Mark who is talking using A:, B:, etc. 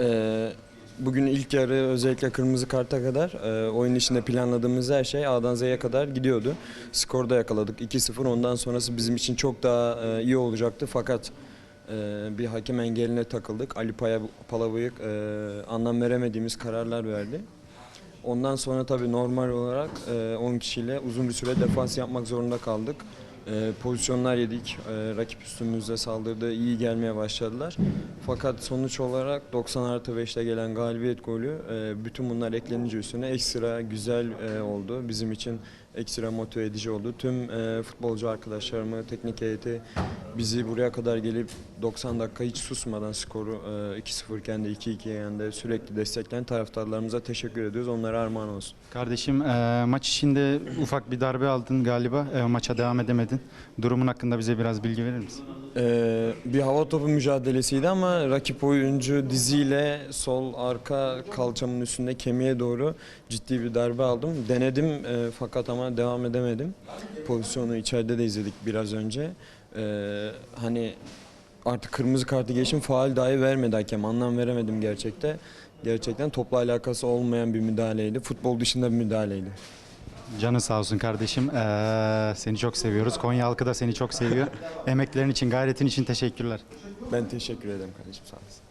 A: Ee, bugün ilk yarı özellikle kırmızı karta kadar e, oyun içinde planladığımız her şey A'dan Z'ye kadar gidiyordu. Skorda yakaladık 2-0. Ondan sonrası bizim için çok daha e, iyi olacaktı. Fakat e, bir hakem engeline takıldık. Ali Paya, Palavıyık e, anlam veremediğimiz kararlar verdi. Ondan sonra tabii normal olarak e, 10 kişiyle uzun bir süre defans yapmak zorunda kaldık. E, pozisyonlar yedik. E, rakip üstümüzde saldırdı. iyi gelmeye başladılar. Fakat sonuç olarak 90 artı 5'te gelen galibiyet golü e, bütün bunlar eklenince üstüne ekstra güzel e, oldu. Bizim için ekstra motive edici oldu. Tüm e, futbolcu arkadaşlarımı, teknik heyeti bizi buraya kadar gelip 90 dakika hiç susmadan skoru e, 2-0 iken de 2-2 iken de sürekli destekleyen taraftarlarımıza teşekkür ediyoruz. Onlara armağan olsun.
B: Kardeşim maç içinde ufak bir darbe aldın galiba. Maça devam edemedin. Durumun hakkında bize biraz bilgi verir misin?
A: Bir hava topu mücadelesiydi ama rakip oyuncu diziyle sol arka kalçamın üstünde kemiğe doğru ciddi bir darbe aldım. Denedim e, fakat ama devam edemedim. Pozisyonu içeride de izledik biraz önce. Ee, hani artık kırmızı kartı geçim faal dahi vermedi hakem. Anlam veremedim gerçekte. Gerçekten topla alakası olmayan bir müdahaleydi. Futbol dışında bir müdahaleydi.
B: Canı sağ olsun kardeşim. E, seni çok seviyoruz. Konya halkı da seni çok seviyor. Emeklerin için, gayretin için teşekkürler.
A: Ben teşekkür ederim kardeşim sağ olasın.